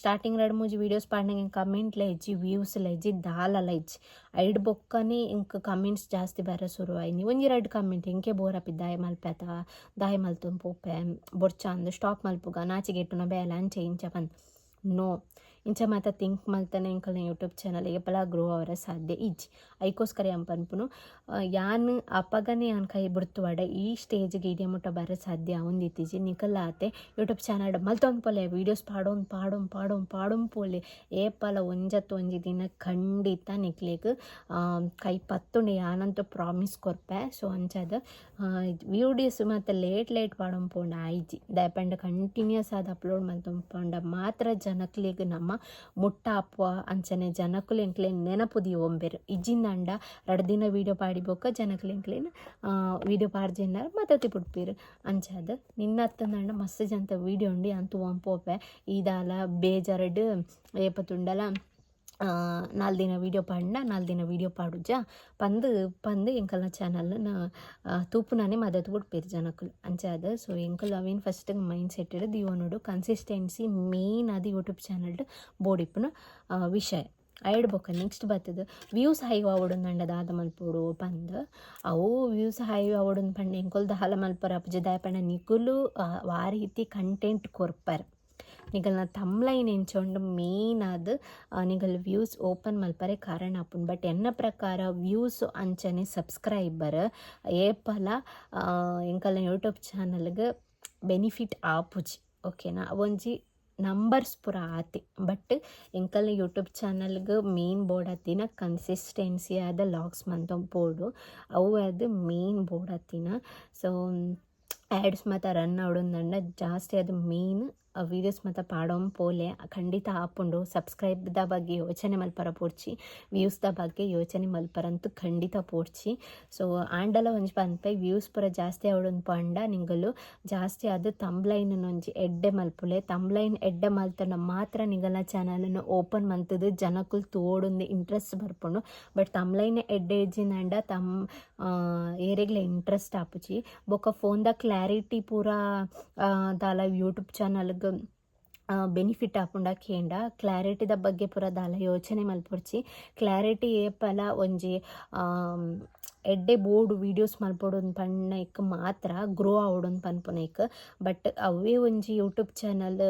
ಸ್ಟಾರ್ಟಿಂಗ್ ರಡ್ಡ್ ಮೂಜಿ ವೀಡಿಯೋಸ್ ಪಾಡ್ನಾಗ ಎಂಕ್ ಕಮೆಂಟ್ಲ ಲೈಜಿ ವ್ಯೂಸ್ಲ ಲೈಜಿ ದಾಲಲ ಇಜ್ಜಿ ಐಡ್ ಬೊಕ್ಕನೆ ಎಂಕ್ ಕಮೆಂಟ್ಸ್ ಜಾಸ್ತಿ ಬರ ಶುರು ಆಯ್ನಿ. ಒಂಜಿ ರಡ್ಡ್ ಕಮೆಂಟ್ ಎಂಕೆ ಬೋರ್ ಅಪ್ಪಿ ದಾಯ ಮಲ್ಪೆತ ದಾಯ ಮಲ್ತು ಪೋಪೆ ಬೊರ್ಚ ಅಂದ್, ಸ್ಟಾಪ್ ಮಲ್ಪುಗ, ನಾಚಿಗೆಟ್ಟುನ ಬೇಲ ಅಂಚೆ ಇಂಚ ಬಂದು. ನೋ. ಇಂಚ ಮಾತ ಥಿಂಕ್ ಮಲ್ತನೆ ಎಂಕಲ್ನ ಯೂಟ್ಯೂಬ್ ಚಾನಲ್ ಪಲ ಗ್ರೋ ಅವರ ಸಾಧ್ಯ ಇಜ್ಜಿ ಐಕೋಸ್ಕರ ಎಂಪನ್ಪುನು ಪನ್ಪುನು ಯಾನ್ ಅಪಗನೆ ಯಾನ್ ಕೈ ಬಿಡ್ತುವಾಡ ಈ ಸ್ಟೇಜ್ಗೆ ಇಡಿಯ ಮುಟ್ಟ ಬರ ಸಾಧ್ಯ ಆವೊಂದಿತ್ತಿಜಿ ನಿಕಲ್ಲ ಆತೆ ಯೂಟ್ಯೂಬ್ ಚಾನಲ್ ಮಲ್ತೊಂದು ಪೊಲೆ ವೀಡಿಯೋಸ್ ಪಾಡೋನ್ ಪಾಡೋನ್ ಪಾಡೋನ್ ಪಾಡೋನ್ ಪೋಲೆ. ಪಲ ಒಂಜತ್ತು ಒಂಜಿ ದಿನ ಖಂಡಿತ ನಿಕ್ಲೆಗ್ ಕೈ ಪತ್ತುಂಡು ಯಾನಂತೂ ಪ್ರಾಮಿಸ್ ಕೊರ್ಪೆ. ಸೊ ಅಂಚದ ವೀಡಿಯೋಸ್ ಮತ್ತು ಲೇಟ್ ಲೇಟ್ ಪಾಡೋನ್ ಪೋಂಡ ಆಯ್ಜಿ. ದಯಪಂಡ ಕಂಟಿನ್ಯೂಸ್ ಆದ ಅಪ್ಲೋಡ್ ಮಲ್ತೊಂಪಂಡ ಮಾತ್ರ ಜನಕ್ಲಿಗೆ ನಮ್ಮ ಮುಟ್ಟ ಅಪ್ಪ ಅಂಚನೆ ಜನಕ್ಕುಲು ಎಂಕ್ಲೆ ನೆನಪುದಿ ಒಂಬೆರ್ ಇಜ್ಜಿಂದಂಡ ರಡ್ ದಿನ ವೀಡಿಯೋ ಪಾಡಿಬೋಕ ಎಂಕ್ಲೇನ್ ವೀಡಿಯೋ ಪಾಡ್ಜೆನ್ನಾರ ಮತತಿ ಪುಡ್ಪೀರ್. ಅಂಚಾದ ನಿನ್ನ ಹತ್ತಂದಂಡ ಮಸ್ತ್ ಜಂತ ವೀಡಿಯೋ ಉಂಡಿ ಅಂತೂ ಒಂಪೋಪೆ. ಈದಾಲ ಬೇಜಾರಡ್, ಏಪತ್ತುಂಡಲ ನಾಲ್ ದಿನ ವೀಡಿಯೋ ಪಾಡ್ನ ನಾಲ್ ದಿನ ವೀಡಿಯೋ ಪಾಡುಜ ಪಂದ್ ಪಂದ್ ಎಂಕಲ್ನ ತೂಪು ನಾನೇ ಮದತ್ ಬುಡ್ಪೇರ್ ಜನಕ್ಕುಲು ಅಂಚಾದ ಸೊ ಎಂಕಲ್ ಅವೇನ್ ಫಸ್ಟ್ ಮೈಂಡ್ ಸೆಟ್ ಇಡ್ ದಿವನೋಡು ಕನ್ಸಿಸ್ಟೆನ್ಸಿ ಮೇನ್ ಅದು ಯೂಟ್ಯೂಬ್ ಚಾನಲ್ ಬೋಡಿಪ್ಪುನ ವಿಷಯ. ಐಡ್ ಬೊಕ ನೆಕ್ಸ್ಟ್ ಬತ್ತದ ವ್ಯೂಸ್ ಹೈ ಆವಡೊಂದು ಅಂಡ ದಾದ ಮಲ್ಪೋಡು ಪಂದ್. ಅವು ವ್ಯೂಸ್ ಹೈ ಆವಡುಂದು ಪಂಡ, ಎಂಕೊಲ್ದ ಹಲ ಮಲ್ಪರ ಅಪುಜ ದಾಯ ಪಂಡ ನಿಕುಲು, ಆ ರೀತಿ ಕಂಟೆಂಟ್ ಕೊರ್ಪರ್. ನಿಗಲ್ನ ತಮ್ಲೈನ್ ಎಂಚೊಂಡು ಮೇನ್ ಆದ್ ನಿಗಲ್ ವ್ಯೂಸ್ ಓಪನ್ ಮಲ್ಪರೆ ಕಾರಣ ಆಪುನ್ ಬಟ್ ಎನ್ನ ಪ್ರಕಾರ ವ್ಯೂಸ್ ಅಂಚನೆ ಸಬ್ಸ್ಕ್ರೈಬರ್, ಏಪಲ ಎಂಕಲ್ ಯೂಟ್ಯೂಬ್ಗೆ ಬೆನಿಫಿಟ್ ಆಪುಜಿ, ಓಕೆನಾ? ಒಂಜಿ ನಂಬರ್ಸ್ ಪುರ ಆತಿ. ಬಟ್ ಎಂಕಲ್ ಯೂಟ್ಯೂಬ್ ಚಾನಲ್ಗೆ ಮೇನ್ ಬೋರ್ಡ್ ಹತ್ತಿನ ಕನ್ಸಿಸ್ಟೆನ್ಸಿ ಆದ ಲಾಗ್ಸ್ ಮಂತಂ ಬೋರ್ಡು. ಅವು ಅದು ಮೇನ್ ಬೋರ್ಡ್ ಹತ್ತಿನ ಸೊ ಆ್ಯಡ್ಸ್ ಮತ್ತು ರನ್ ಆವೊಂದಂಡ ಜಾಸ್ತಿ ಅದು ಮೇನ್ ವೀಡಿಯೋಸ್ ಮತ ಪಾಡೋನ್ ಪೋಲೆ, ಖಂಡಿತ ಆಪುಂಡು ಸಬ್ಸ್ಕ್ರೈಬ್ದ ಬಗ್ಗೆ ಯೋಚನೆ ಮಲ್ಪರ ಪೋಡ್ಚಿ ವ್ಯೂಸ್ದ ಬಗ್ಗೆ ಯೋಚನೆ ಮಲ್ಪರಂತೂ ಖಂಡಿತ ಪೋಡ್ಚಿ. ಸೊ ಆಂಡಲ ಒಂಜಿ ಪನ್ಪೆ ವ್ಯೂಸ್ ಪೂರ ಜಾಸ್ತಿ ಆವಡೊಂದು ಪಂಡ ನಿಂಗಲು ಜಾಸ್ತಿ ಅದು ತಂಬ್ಲೈನ್ ಒಂಜಿ ಎಡ್ಡೆ ಮಲ್ಪುಲೆ. ತಂಬ್ಲೈನ್ ಎಡ್ಡೆ ಮಲ್ತನ ಮಾತ್ರ ನಿಂಗಲ ಚಾನಲ್ ಅನ್ನು ಓಪನ್ ಮಂತದು ಜನಕ್ಕೂ ತೋಡೊಂದು ಇಂಟ್ರೆಸ್ಟ್ ಬರ್ಪುಂಡು ಬಟ್ ತಂಬ್ಲೈನ್ ಎಡ್ಡೆ ಇಜ್ಜಿನಂಡ ತಮ್ ಏರೆಗ್ಲ ಇಂಟ್ರೆಸ್ಟ್ ಆಪುಜಿ ಬೊಕ ಫೋನ್ದ ಕ್ಲಾರಿಟಿ ಪೂರ ದಾಲ ಯೂಟ್ಯೂಬ್ ಚಾನಲ್ಗ್ இருக்கும் ಬೆನಿಫಿಟ್ ಆಪುಂಡ ಕೇಂಡ ಕ್ಲಾರಿಟಿದ ಬಗ್ಗೆ ಪೂರ ದಾಲ ಯೋಚನೆ ಮಲ್ಪೊಡ್ಚಿ. ಕ್ಲಾರಿಟಿ ಏಪಲ ಒಂಜಿ ಎಡ್ಡೆ ಬೋರ್ಡ್ ವೀಡಿಯೋಸ್ ಮಲ್ಪೊಡೊಂದು ಪನ್ನೈಕ್ ಮಾತ್ರ ಗ್ರೋ ಆವೊಡೊಂದು ಪನ್ಪುನೈಕ್. ಬಟ್ ಅವೇ ಒಂಜಿ ಯೂಟ್ಯೂಬ್ ಚಾನಲ್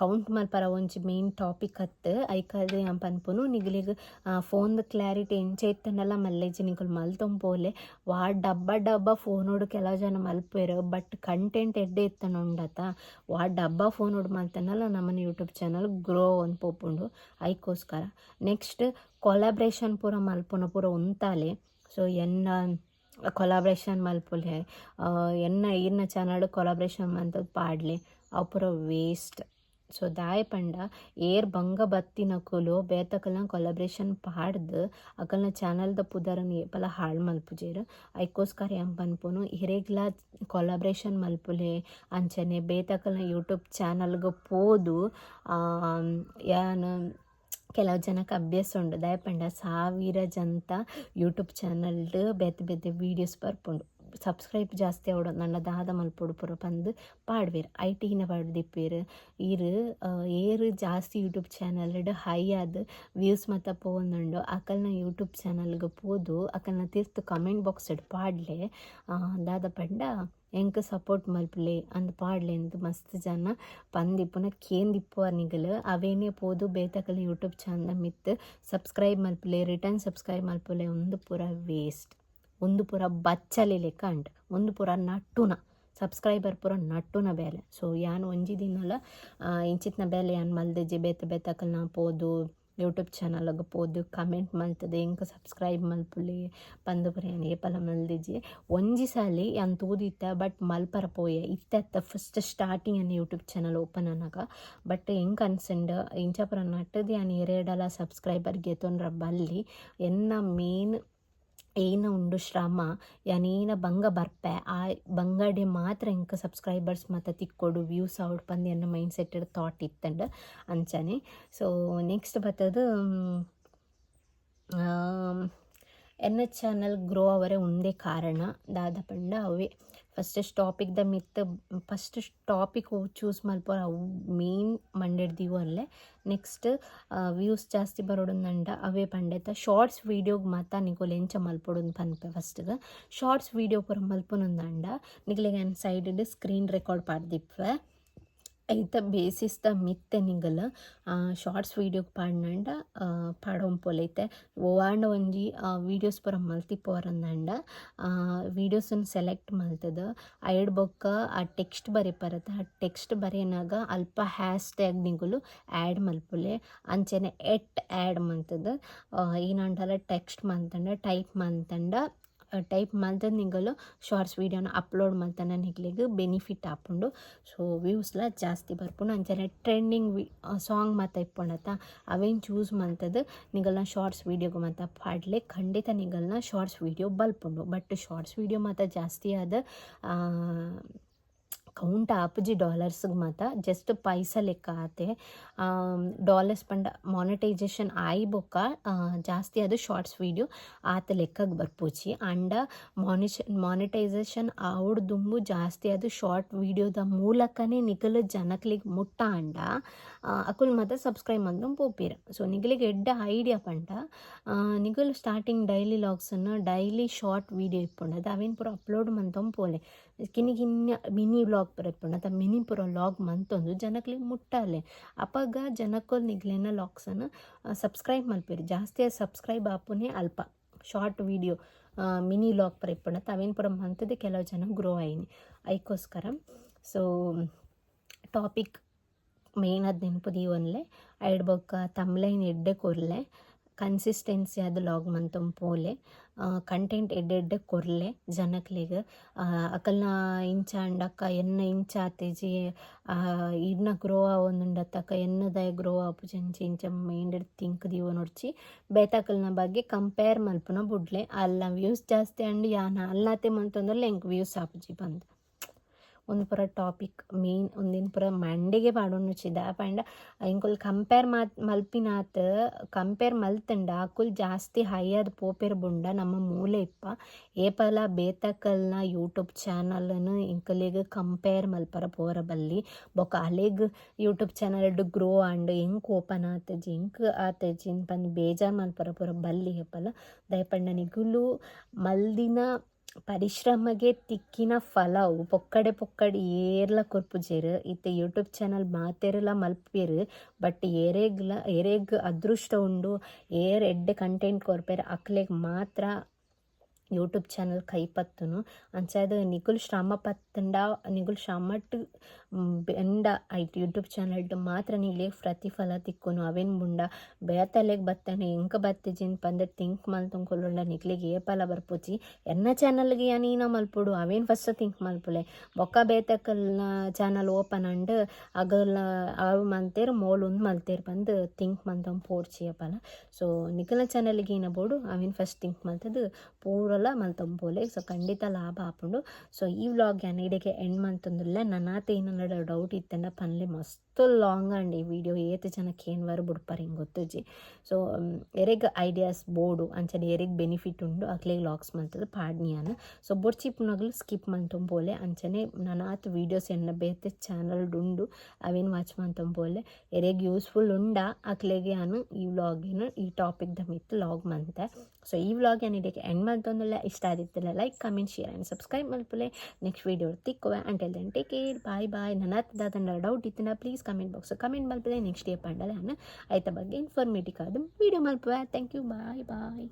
ಕೌಂಟ್ ಮಲ್ಪರ ಒಂಜಿ ಮೇನ್ ಟಾಪಿಕ್ ಅತ್ ಐಕಲ್ ಯಾನ್ ಪನ್ಪುನು ಫೋನ್ ಫೋನ್ದ ಕ್ಲಾರಿಟಿ ಎಂಚ ಮಲ್ಲೇಜಿ ನಿಕುಲು ಮಲ್ತೊಂಪೋಲೆ ವಾ ಡಬ್ಬ ಡಬ್ಬ ಫೋನೋಡು ಕೆಲವು ಜನ ಮಲ್ಪೇರು ಬಟ್ ಕಂಟೆಂಟ್ ಎಡ್ಡೆ ಇತ್ತನ ಉಂಡತ ವಾ ಡಬ್ಬ ಫೋನೋಡು ಮಾಡ್ತಾನಲ್ಲ ನಮ್ಮನ್ನು ಯೂಟ್ಯೂಬ್ ಚಾನಲ್ ಗ್ರೋ ಅಂತ ಪೋಪುಂಡು ಐಕೋಸ್ಕರ. ನೆಕ್ಸ್ಟ್ ಕೊಲಾಬ್ರೇಷನ್ ಪೂರ ಮಲ್ಪುನ ಪೂರ ಉಂತಾಲೆ. ಸೊ ಎನ್ನ ಕೊಲಾಬ್ರೇಷನ್ ಮಲ್ಪುಲೆ ಎನ್ನ ಇನ್ನ ಚಾನಲ್ ಕೊಲಾಬ್ರೇಷನ್ ಮಂತದ್ದು ಪಾಡ್ಲೆ, ಅವು ಪೂರ ವೇಸ್ಟ್ ಸೊ ದಾಯ್ ಪಂಡ ಏರ್ ಬಂಗ ಬತ್ತಿನಕುಲು ಬೇತಕಲ್ನ ಕೊಲಬ್ರೇಷನ್ ಪಾಡ್ದ ಅಕಲ್ನ ಚಾನಲ್ದ ಪುದರನ್ ಏಪಲ ಹಾಳು ಮಲ್ಪುಜೇರು. ಐಕೋಸ್ಕರ ಏನ್ ಪನ್ಪುನು ಹಿರೇಗ್ಲ ಕೊಲಬ್ರೇಷನ್ ಮಲ್ಪುಲೆ ಅಂಚನೆ ಬೇತಕಲ್ನ ಯೂಟ್ಯೂಬ್ ಚಾನಲ್ಗೆ ಪೋದು ಯಾನ್ ಕೆಲವು ಜನಕ್ಕೆ ಅಭ್ಯಾಸ ಉಂಡು. ದಯಪಂಡ ಸಾವಿರ ಜನತ ಯೂಟ್ಯೂಬ್ ಚಾನಲ್ಡ್ ಬೇತೆ ಬೇತೆ ವೀಡಿಯೋಸ್ ಬರ್ಪುಂಡು. ಸಬ್ಸ್ಕ್ರೈಬ್ ಜಾಸ್ತಿ நல்ல ನನ್ನ ದಾದ ಮಲ್ಪೊಡು ಪೂರ ಪಂದ್ ಪಾಡ್ವೇರು ಐ ஏறு ஜாஸ்தி ಈರು ಆ, ಏರು ಜಾಸ್ತಿ ಯೂಟ್ಯೂಬ್ ಚಾನಲ್ಡ್ ಹೈ ಆದ ವ್ಯೂಸ್ ಮಾತ ಪೋವೊಂದುಂಡು. ಅಕಲ್ನ ಯೂಟ್ಯೂಬ್ ಚಾನಲ್ಗೆ ಪೋದು ಅಕಲ್ನ ತಿರ್ತು ಕಮೆಂಟ್ ಬಾಕ್ಸ್ ಪಾಡ್ಲೆ. ದಾದ ಪಂಡ ಎಂಕ್ ಸಪೋರ್ಟ್ ಮಲ್ಪುಲೆ ಅಂದ್ ಪಾಡ್ಲೆ ಅಂತ ಮಸ್ತ್ ಜನ ಪಂದಿಪ್ಪುನ ಕೇಂದಿಪ್ಪು ನಿಗಲು ಅವೇನೇ ಪೋದು ಬೇತಕಲ್ ಯೂಟ್ಯೂಬ್ ಚಾನಲ್ ಮಿತ್ ಸಬ್ಸ್ಕ್ರೈಬ್ ಮಲ್ಪುಲೆ ರಿಟರ್ನ್ ಸಬ್ಸ್ಕ್ರೈಬ್ ಮಲ್ಪುಲೆ ಒಂದು ಪೂರ ವೇಸ್ಟ್. ಒಂದು ಪೂರ ಬಚ್ಚಲಿ ಲೆಕ್ಕ ಅಂಟ ಒಂದು ಪೂರ ನಟ್ಟುನ ಸಬ್ಸ್ಕ್ರೈಬರ್ ಪೂರ ನಟ್ಟುನ ಬೇಲೆ. ಸೊ ಯಾನ್ ಒಂಜಿ ದಿನಲ ಇಂಚಿತ್ನ ಬೇಲೆ ಯಾನ್ ಮಲ್ದೆಜಿ ಬೇತ ಬೇತಕಲ್ ನಾ ಪೋದು ಯೂಟ್ಯೂಬ್ ಚಾನಲ್ಗೆ ಪೋದು ಕಮೆಂಟ್ ಮಲ್ತದೆ, ಇಂಕ ಸಬ್ಸ್ಕ್ರೈಬ್ ಮಲ್ಪುಲಿ, ಪಂದು ಪುರೇನ್ ಏಪಲ ಮಲ್ದಿಜಿ ಒಂಜಿ ಸಾಲಿ ಯಾನ್ ತೂದಿತ್ತ ಬಟ್ ಮಲ್ಪರ ಪೋಯೆ. ಇತ್ತ ಫಸ್ಟ್ ಸ್ಟಾರ್ಟಿಂಗ್ ಅನ್ನ ಯೂಟ್ಯೂಬ್ ಚಾನಲ್ ಓಪನ್ ಅನ್ನಗ ಬಟ್ ಹೆಂಗೆ ಅನ್ಸಂಡ್ ಇಂಚಾಪುರ ನಟ್ಟದು ಯಾನ್ ಎರಡಲ ಸಬ್ಸ್ಕ್ರೈಬರ್ ಗೆತೊಂಡ್ರ ಬಲ್ಲಿ, ಎನ್ನ ಮೇನ್ ಏನ ಉಂಡು ಶ್ರಮ. ಯಾನೇನ ಬಂಗ ಬರ್ಪೆ, ಆ ಬಂಗಡೆ ಮಾತ್ರ ಇಂಕ ಸಬ್ಸ್ಕ್ರೈಬರ್ಸ್ ಮತ್ತು ತಿಕ್ಕೊಡು ವ್ಯೂಸ್ ಔಟ್ ಪಂದು ಎನ್ನ ಮೈಂಡ್ ಸೆಟ್ ಥಾಟ್ ಇತ್ತಂಡ ಅಂಚನೆ. ಸೊ ನೆಕ್ಸ್ಟ್ ಬರ್ತದು ಎನ್ನ ಚಾನಲ್ ಗ್ರೋ ಅವರೇ ಒಂದೇ ಕಾರಣ. ದಾದ ಪಂಡ ಅವೇ. ಫಸ್ಟ್ ಟಾಪಿಕ್ ದ ಮಿತ್ ಫಸ್ಟ್ ಟಾಪಿಕ್ ಚೂಸ್ ಮಲ್ಪೋರ ಅವು ಮೇನ್ ಮಂಡೆಡ್ದಿವು ಅಲ್ಲೇ. ನೆಕ್ಸ್ಟ್ ವ್ಯೂಸ್ ಜಾಸ್ತಿ ಬರೋಡಂದಂಡ ಅವೇ ಪಂಡೆತ. ಶಾರ್ಟ್ಸ್ ವೀಡಿಯೋಗೆ ಮಾತ್ರ ನಿಗೋಲ್ ಎಂಚ ಮಲ್ಪೊಡು ಪನ್ಪೆ ಫಸ್ಟ್ಗೆ ಶಾರ್ಟ್ಸ್ ವೀಡಿಯೋ ಪೂರ ಮಲ್ಪೊನಂದಂಡ ನಿಗಲಿಗೆ ಸೈಡ್ ಸ್ಕ್ರೀನ್ ರೆಕಾರ್ಡ್ ಪಾಡ್ದಿಪ್ವೆ ಐತ ಬೇಸಿಸ್ ದ ಮಿತ್ತೆ ನಿಂಗಲ್ಲ. ಶಾರ್ಟ್ಸ್ ವೀಡಿಯೋಗೆ ಪಾಡ್ನಂಡ ಪಾಡೊಂಪೊಲೈತೆ ಓವಾಂಡ ಒಂಜಿ ವೀಡಿಯೋಸ್ ಪೂರ ಮಲ್ತಿಪ್ಪೋರಂದಂಡ ವೀಡಿಯೋಸನ್ನು ಸೆಲೆಕ್ಟ್ ಮಲ್ತದ. ಐಡ್ ಬೊಕ್ಕ, ಆ ಟೆಕ್ಸ್ಟ್ ಬರೆಪರತ್ತ ಆ ಟೆಕ್ಸ್ಟ್ ಬರೆಯನಾಗ ಅಲ್ಪ ಹ್ಯಾಶ್ ಟ್ಯಾಗ್ ನಿಂಗಲು ಆ್ಯಡ್ ಮಲ್ಪುಲೆ. ಅಂಚೆನೆ ಎಟ್ ಆ್ಯಡ್ ಮಂತದ ಏನಂಡಲ ಟೆಕ್ಸ್ಟ್ ಮಂತಂಡ ಟೈಪ್ ಮಂತಂಡ ಟೈಪ್ ಮಲ್ತದ ನಿಗಲು ಶಾರ್ಟ್ಸ್ ವೀಡಿಯೋನ ಅಪ್ಲೋಡ್ ಮಲ್ತನ ನಿಗ್ಲಿಗೆ ಬೆನಿಫಿಟ್ ಆಪುಂಡು. ಸೊ ವ್ಯೂಸ್ಲ ಜಾಸ್ತಿ ಬರ್ಪುಂಡು. ಅಂಚನೆ ಟ್ರೆಂಡಿಂಗ್ ವಿ ಸಾಂಗ್ ಮಾತ ಇಪ್ಪಣತ್ತ ಅವೇನು ಚೂಸ್ ಮಂತದ ನಿಗಲ್ನ ಶಾರ್ಟ್ಸ್ ವೀಡಿಯೋಗೆ ಮಾತ ಪಾಡ್ಲೆ, ಖಂಡಿತ ನಿಗಲ್ನ ಶಾರ್ಟ್ಸ್ ವೀಡಿಯೋ ಬಲ್ಪುಂಡು. ಬಟ್ ಶಾರ್ಟ್ಸ್ ವೀಡಿಯೋ ಮಾತ ಜಾಸ್ತಿ ಆದ ಕೌಂಟ್ ಆಪುಜಿ ಡಾಲರ್ಸ್ಗೆ ಮಾತ ಜಸ್ಟ್ ಪೈಸ ಲೆಕ್ಕ ಆತೆ. ಡಾಲರ್ಸ್ ಪಂಡ ಮಾನಿಟೈಸೇಷನ್ ಆಯಿ ಬೊಕ್ಕ ಜಾಸ್ತಿ ಅದು ಶಾರ್ಟ್ಸ್ ವೀಡಿಯೋ ಆತ ಲೆಕ್ಕಗೆ ಬರ್ಪೋಚಿ. ಅಂಡ ಮಾನಿಶ ಮಾನಿಟೈಸೇಷನ್ ಅವ್ರ ಜಾಸ್ತಿ ಅದು ಶಾರ್ಟ್ ವೀಡಿಯೋದ ಮೂಲಕನೇ ನಿಗಲು ಜನಕ್ಲಿಗೆ ಮುಟ್ಟ ಅಂಡ. ಅಕುಲ್ ಮಾತ್ರ ಸಬ್ಸ್ಕ್ರೈಬ್ ಮಾಡಿದ್ರು ಪೋಪಿರ ಸೊ ನಿಗಲಿಗೆ ಎಡ್ಡ ಐಡಿಯಾ ಪಂಡ. ನಿಗಲ್ ಸ್ಟಾರ್ಟಿಂಗ್ ಡೈಲಿ ಲಾಗ್ಸನ್ನು ಡೈಲಿ ಶಾರ್ಟ್ ವೀಡಿಯೋ ಅದು ಅವೇನು ಪೂರ ಅಪ್ಲೋಡ್ ಮಂತಂ ಪೋಲೆ ಕಿನಿಗಿನ್ನ ಮಿನಿ ಬ್ಲಾಗ್ ಬರಪ್ಪಣ ಮಿನಿ ಪುರ ಲಾಗ್ ಮಂತೊಂದು ಜನಕ್ಲಿಗೆ ಮುಟ್ಟಾಲೆ ಅಪಗ ಜನಕ್ಕೊಲ್ ನಿಗ್ಲೇನ ಲಾಗ್ಸನ್ನು ಸಬ್ಸ್ಕ್ರೈಬ್ ಮಾಡ್ಬೇಡಿ ಜಾಸ್ತಿ ಸಬ್ಸ್ಕ್ರೈಬ್ ಆಪುನೇ ಅಲ್ಪ. ಶಾರ್ಟ್ ವೀಡಿಯೋ ಮಿನಿ ಲಾಗ್ ಪರ ಇಪ್ಪುಂಡು ಅವೇನು ಪುರ ಮಂತದೆ ಕೆಲವು ಜನ ಗ್ರೋ ಆಯ್ನಿ. ಐಕೋಸ್ಕರ ಸೊ ಟಾಪಿಕ್ ಮೇನ್ ಅದು ನೆನಪು ದೀವನ್ಲೆ. ಐಡ್ ಬೊಕ್ಕ ತಮ್ಲೈನ್ ಎಡ್ಡೆ ಕೊರ್ಲೆ. ಕನ್ಸಿಸ್ಟೆನ್ಸಿ ಅದು ಲಾಗ್ ಮಂತಂ ಪೋಲೆ ಕಂಟೆಂಟ್ ಎಡ್ಡೆಡ್ಡೆ ಎಡ್ಡೆ ಕೊರ್ಲೆ, ಜನಕ್ಲೆಗ್ ಅಕಲ್ನ ಇಂಚ ಅಂಡಕ್ಕ, ಎನ್ನ ಇಂಚ ಆತೆಜಿ ಇನ್ನ ಗ್ರೋ ಆವೊಂದುಂಡತ್ತಕ ಎನ್ನದಾಯ ಗ್ರೋ ಆಪುಜಂಚಿ ಇಂಚ ಮೈಂಡ್ ತಿಂಕ್ ದೀವ ನೋಡ್ಚಿ, ಬೇತಾಕಲ್ನ ಬಗ್ಗೆ ಕಂಪೇರ್ ಮಲ್ಪುನ ಬುಡ್ಲೆ, ಅಲ್ಲ ವ್ಯೂಸ್ ಜಾಸ್ತಿ ಅಂಡ್ ಯಾನ, ಅಲ್ಲಾತೆ ಮಂತಂದ್ರೆ ಎಂಕ್ ವ್ಯೂಸ್ ಆಪುಜಿ ಬಂದು. ಒಂದು ಪೂರ ಟಾಪಿಕ್ ಮೇನ್ ಒಂದಿನ ಪೂರ ಮಂಡೆಗೆ ಪಾಡೋನು ಚಿದ ಪಂಡ ಇಂಕೊಲ್ ಕಂಪೇರ್ ಮಾತ್, ಮಲ್ಪಿನಾತ್ ಕಂಪೇರ್ ಮಲ್ತಂಡ ಅಕುಲ್ ಜಾಸ್ತಿ ಹೈಯರ್ ಪೋಪೆರ್ ಬುಂಡ ನಮ್ಮ ಮೂಲೆ ಇಪ್ಪ. ಏಪಲ, ಬೇತಕಲ್ನ ಯೂಟ್ಯೂಬ್ ಚಾನಲ್ನು ಇಂಕಲಿಗೆ ಕಂಪೇರ್ ಮಲ್ಪರ ಪೋರ ಬಲ್ಲಿ. ಬೊಕ ಅಲೆಗ್ ಯೂಟ್ಯೂಬ್ ಚಾನಲ್ ಗ್ರೋ ಆಂಡ್ ಇಂಕ್ ಓಪನ್ ಆತಜಿ ಎಂಕ್ ಆತಜಿ ಪಂದ್ ಬೇಜಾರ್ ಮಲ್ಪರ ಪೂರ ಬಲ್ಲಿ ಏಪಲ ದಯಪಂಡ ನಿಗುಲು ಮಲ್ದಿನ ಪರಿಶ್ರಮಗೆ ತಿಕ್ಕಿನ ಫಲವು ಪೊಕ್ಕಡೆ ಪೊಕ್ಕಡೆ ಏರ್ಲ ಕೊರ್ಪುಜೆರ್. ಇತ್ತೆ ಯೂಟ್ಯೂಬ್ ಚಾನಲ್ ಮಾತೆರ್ಲ ಮಲ್ಪೇರು ಬಟ್ ಏರೆಗ್ಲ, ಏರೆಗ್ ಅದೃಷ್ಟ ಉಂಡು, ಏರ್ ಎಡ್ಡೆ ಕಂಟೆಂಟ್ ಕೊರ್ಪೆರ್, ಅಕ್ಲೆಗ್ ಮಾತ್ರ ಯೂಟ್ಯೂಬ್ ಚಾನಲ್ ಕೈಪತ್ತುನು. ಅಂಚಾದ ನಿಗುಲ್ ಶ್ರಮ ಪತ್ತಂಡ ನಿಗುಲ್ ಶ್ರಮಟ್ ಬೆಂಡ ಐಟ್ ಯೂಟ್ಯೂಬ್ ಚಾನಲ್ಡ್ ಮಾತ್ರ ನಿಗ್ಲಿಗೆ ಪ್ರತಿಫಲ ತಿಕ್ಕುನು. ಅವೆನ್ ಬುಂಡ ಬೇತಲೆಗ್ ಬತ್ತನೆ ಎಂಕ ಬತ್ತಿಜಿನ್ ಪಂದ್ ಥಿಂಕ್ ಮಲ್ತೊಂಕೊಲ್ಲುಂಡ ನಿಗ್ಲಿಗೆ ಏ ಪಲ ಬರ್ಪುಜಿ ಎನ್ನ ಚಾನಲ್ಗೆ ಯಾನೀನ ಮಲ್ಪುಡು? ಅವೇನ್ ಫಸ್ಟ್ ತಿಂಕ್ ಮಲ್ಪುಲೆ? ಬೊಕ್ಕ ಬೇತಕಲ್ನ ಚಾನಲ್ ಓಪನ್ ಅಂಡ್ ಅಗಲ ಅವು ಮೋಲ್ ಮೋಲುಂದ್ ಮಲ್ತೇರ್ ಬಂದು ತಿಂಕ್ ಮಂತೊಂದು ಪೋರ್ಚಿ ಪಲ ಸೊ ನಿಖಲ ಚಾನಲ್ಗೆ ಏನ ಬೋಡು ಅವೇನ್ ಫಸ್ಟ್ ಥಿಂಕ್ ಮಲ್ತದು? ಪೂರಲ ಮಲ್ತೊಂಬೋಲೆ ಸೊ ಖಂಡಿತ ಲಾಭ ಆಪುಂಡು ಸೊ ಈ ವ್ಲಾಗ್ ಯಾನ್ ಇಡೆಗೆ ಎಂಡ್ ಮಂತೊಂದುಲ್ಲೆ ನನ್ನಾತ ಏನನ್ನಡ ಡೌಟ್ ಇತ್ತಂಡ ಪನ್ಲೆ ಮಸ್ತ್ ಲಾಂಗ್ ಅಂಡ್ ಈ ವಿಡಿಯೋ ಏತ್ ಜನಕ್ಕೆ ಏನು ವರ್ ಬುಡ್ಪಾರ ಹಿಂಗೆ ಗೊತ್ತುಜಿ ಸೊ ಎರೆಗ್ ಐಡಿಯಾಸ್ ಬೋಡು. ಅಂಚನೆ ಎರೆಗ್ ಬೆನಿಫಿಟ್ ಉಂಡು. ಅಕ್ಲೆಗ್ ಲಾಗ್ಸ್ ಪಾಡ್ನಿ ಪಾಡ್ನಿಯಾನ. ಸೊ ಬೊಡ್ಚಿ ಪುನಗಲು ಸ್ಕಿಪ್ ಮಂತೊಂಬೋಲೆ ಅಂಚನೆ ನನಾತ್ ವೀಡಿಯೋಸ್ ಎನ್ನ ಬೇತೆ ಚಾನಲ್ ಉಂಡು ಅವೇನು ವಾಚ್ ಮಂತೊಂಬೋಲೆ ಎರೆಗ್ ಯೂಸ್ಫುಲ್ ಉಂಡ. ಅಕ್ಲೆಗೆ ನಾನು ಈ ವ್ಲಾಗಿನ ಈ ಟಾಪಿಕ್ ದ ಮಿತ್ ಲಾಗ್ ಮಂತೆ. ಸೊ ಈ ವ್ಲಾಗ್ ಏನು ಇದಕ್ಕೆ ಎಂಡ್ ಮಾಡ್ತೊಂದಿಲ್ಲ ಇಷ್ಟ ಆದಿತ್ತಿಲ್ಲ like comment share and subscribe ಮಲ್ಪಲೆ next video ತಿಕ್ಕುವೆ. Until then take care bye bye ನನ್ನ ಹತ್ತದ ಡೌಟ್ ಇತ್ತಿನ ಪ್ಲೀಸ್ ಕಮೆಂಟ್ ಬಾಕ್ಸ್ ಕಮೆಂಟ್ ಮಲ್ಪಲೆ ನೆಕ್ಸ್ಟ್ ಡೇ ಪಂಡಲೆ ಅನ್ನ ಆಯ್ತ ಬಗ್ಗೆ ಇನ್ಫಾರ್ಮೇಟಿವ್ ಆದ ವೀಡಿಯೋ ಮಲ್ಪುವೆ ಥ್ಯಾಂಕ್ ಯು ಬಾಯ್ ಬಾಯ್